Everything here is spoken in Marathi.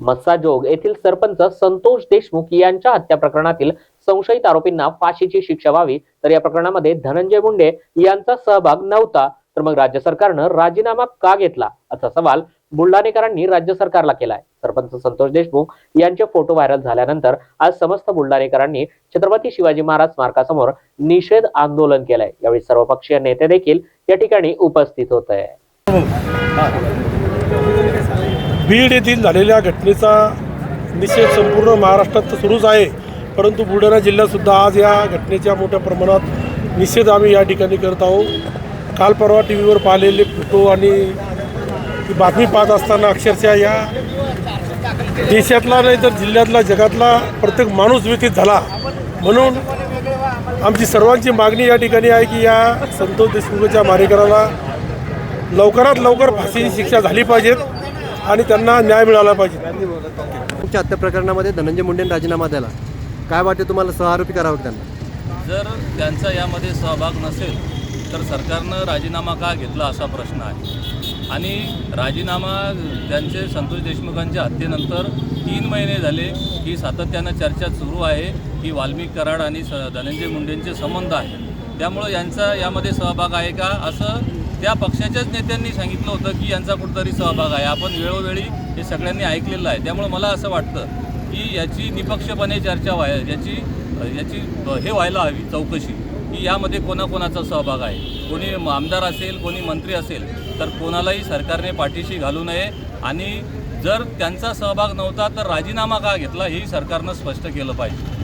मत्साजोग येथील सरपंच संतोष देशमुख यांच्या हत्या प्रकरणातील संशयित आरोपींना फाशीची शिक्षा व्हावी. तर या प्रकरणामध्ये धनंजय मुंडे यांचा सहभाग नव्हता. तर मग राज्य सरकारनं राजीनामा का घेतला? असा सवाल बुलढाणेकरांनी राज्य सरकारला केलाय. सरपंच संतोष देशमुख यांचे फोटो व्हायरल झाल्यानंतर आज समस्त बुलढाणेकरांनी छत्रपती शिवाजी महाराज स्मारकासमोर निषेध आंदोलन केलंय. यावेळी सर्वपक्षीय नेते देखील या ठिकाणी उपस्थित होते. बीड येथील झालेल्या घटनेचा निषेध संपूर्ण महाराष्ट्रात तर सुरूच आहे. परंतु बुलढाणा जिल्ह्यातसुद्धा आज या घटनेच्या मोठ्या प्रमाणात निषेध आम्ही या ठिकाणी करत आहोत. काल परवा टी व्हीवर पाहिलेले फोटो आणि ती बातमी पाहत असताना अक्षरशः या देशातला नाही तर जिल्ह्यातला जगातला प्रत्येक माणूस व्यथित झाला. म्हणून आमची सर्वांची मागणी या ठिकाणी आहे की या संतोष देशमुखच्या मारेकराला लवकरात लवकर फाशीची शिक्षा झाली पाहिजेत. आणि त्यांना न्याय मिळाला पाहिजे. तुमच्या हत्या प्रकरणामध्ये धनंजय मुंडेंनी राजीनामा द्याला काय वाटते तुम्हाला? सहआरोपी करावं का त्यांना? जर त्यांचा यामध्ये सहभाग नसेल तर सरकारनं राजीनामा का घेतला असा प्रश्न आहे. आणि राजीनामा त्यांचे संतोष देशमुखांच्या हत्येनंतर तीन महिने झाले ही सातत्यानं चर्चा सुरू आहे. की वाल्मिक कराड आणि स धनंजय मुंडेंचे संबंध आहे. त्यामुळं यांचा यामध्ये सहभाग आहे का असं त्या पक्षाच्याच नेत्यांनी सांगितलं होतं की यांचा कुठंतरी सहभाग आहे. आपण वेळोवेळी हे सगळ्यांनी ऐकलेलं आहे. त्यामुळं मला असं वाटतं की याची निपक्षपणे चर्चा व्हाय याची याची हे व्हायला हवी चौकशी की यामध्ये कोणाकोणाचा सहभाग आहे. कोणी आमदार असेल कोणी मंत्री असेल तर कोणालाही सरकारने पाठीशी घालू नये. आणि जर त्यांचा सहभाग नव्हता तर राजीनामा का घेतला हेही सरकारनं स्पष्ट केलं पाहिजे.